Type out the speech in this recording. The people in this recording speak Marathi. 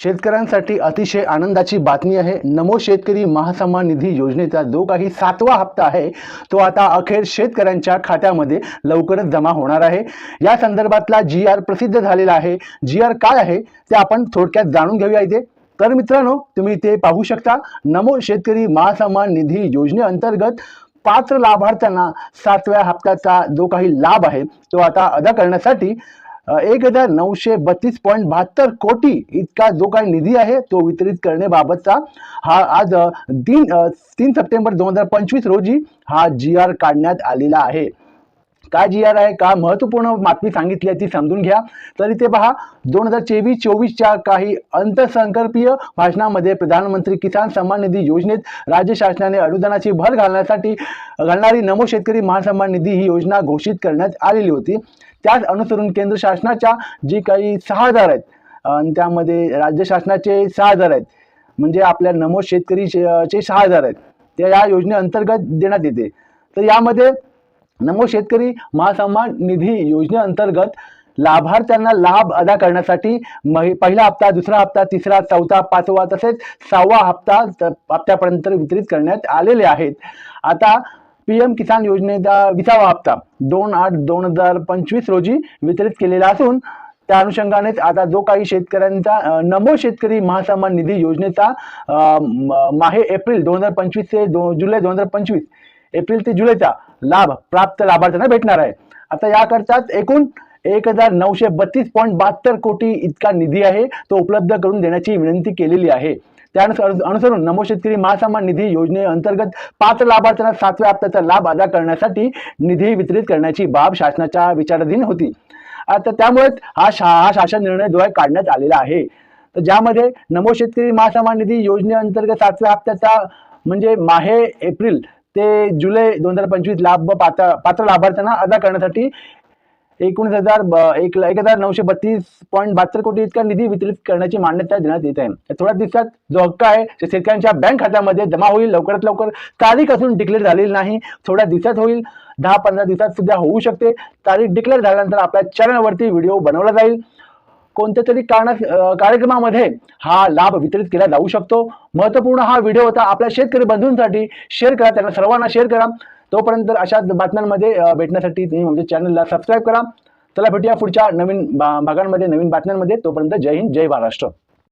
शेतकऱ्यांसाठी अतिशय आनंदाची बातमी आहे. नमो शेतकरी महासन्मान निधी योजनेचा जो काही सातवा हप्ता आहे तो आता अखेर शेतकऱ्यांच्या खात्यामध्ये लवकरच जमा होणार आहे. या संदर्भातला जी आर प्रसिद्ध झालेला आहे. जी आर काय आहे ते आपण थोडक्यात जाणून घेऊया इथे. तर मित्रांनो तुम्ही ते पाहू शकता. नमो शेतकरी महासन्मान निधी योजनेअंतर्गत पात्र लाभार्थ्यांना सातव्या हप्त्याचा जो काही लाभ आहे तो आता अदा करण्यासाठी एक हजार नऊशे बत्तीस पॉईंट बहात्तर कोटी इतका जो काही निधी आहे तो वितरित करण्याबाबतचा हा आज तीन तीन सप्टेंबर दोन हजार पंचवीस रोजी हा जी आर काढण्यात आलेला आहे. काय जी आर आहे का महत्त्वपूर्ण बातमी सांगितली आहे ती समजून घ्या. तर इथे पहा दोन हजार चोवीस चोवीसच्या काही अंतसंकल्पीय भाषणामध्ये प्रधानमंत्री किसान सन्मान निधी योजनेत राज्य शासनाने अनुदानाची भर घालण्यासाठी घालणारी नमो शेतकरी महासन्मान निधी ही योजना घोषित करण्यात आलेली होती. त्याच अनुसरून केंद्र शासनाच्या जी काही सहा हजार आहेत आणि त्यामध्ये राज्य शासनाचे सहा हजार आहेत म्हणजे आपल्या नमो शेतकरी चे सहा हजार आहेत ते या योजनेअंतर्गत देण्यात येते. तर यामध्ये नमो शेतकरी महासन्मान निधी योजनेअंतर्गत लाभार्थ्यांना लाभ अदा करण्यासाठी महि पहिला हप्ता दुसरा हप्ता तिसरा चौथा पाचवा तसेच सहावा हप्ता त- हप्त्यापर्यंत वितरित करण्यात आलेले आहेत. आता पी एम किसान योजनेचा विसावा हप्ता दोन आठ दोन हजार पंचवीस रोजी वितरित केलेला असून त्या अनुषंगानेच आता जो काही शेतकऱ्यांचा नमो शेतकरी महासन्मान निधी योजनेचा माहे एप्रिल दोन हजार पंचवीस ते दो जुलै दोन हजार पंचवीस एप्रिल ते जुलैचा लाभ प्राप्त लाभार्थ्यांना भेटणार आहे. आता याकरताच एकूण एक हजार नऊशे बत्तीस पॉईंट बहात्तर कोटी इतका निधी आहे तो उपलब्ध करून देण्याची विनंती केलेली आहे. त्यानुसार अनुसरून नमो शेतकरी महासन्मान निधी योजनेअंतर्गत पात्र लाभार्थ्यांना सातव्या हप्त्याचा लाभ अदा करण्यासाठी निधी वितरित करण्याची बाब शासनाच्या विचाराधीन होती. आता त्यामुळेच हा शा हा शासन निर्णय काढण्यात आलेला आहे. तर ज्यामध्ये नमो शेतकरी महासन्मान निधी योजनेअंतर्गत सातव्या हप्त्याचा म्हणजे माहे एप्रिल ते जुलै दोन हजार पंचवीस लाभ पात्र पात्र लाभार्थ्यांना अदा करण्यासाठी एकोणीस हजार ब- एक एक हजार नऊशे बत्तीस पॉईंट बहात्तर कोटी इतका निधी वितरित करण्याची मान्यता देण्यात येत आहे. थोड्या दिवसात जो हक्क आहे ते शेतकऱ्यांच्या बँक खात्यामध्ये जमा होईल. लवकरात लवकर तारीख असून डिक्लेअर झालेली नाही. थोड्या दिवसात होईल. दहा पंधरा दिवसात सुद्धा होऊ शकते. तारीख डिक्लेअर झाल्यानंतर आपल्या चॅनलवरती व्हिडिओ बनवला जाईल. कोणत्या तरी कारणा कार्यक्रमामध्ये हा लाभ वितरित केला जाऊ शकतो. महत्त्वपूर्ण हा व्हिडिओ होता आपल्या शेतकरी बंधूंसाठी. शेअर करा त्यांना सर्वांना शेअर करा. तोपर्यंत अशाच बातम्यांमध्ये भेटण्यासाठी तुम्ही म्हणजे चॅनलला सबस्क्राईब करा. चला भेटूया पुढच्या नवीन भा- भागांमध्ये नवीन बातम्यांमध्ये. तोपर्यंत जय हिंद जय महाराष्ट्र.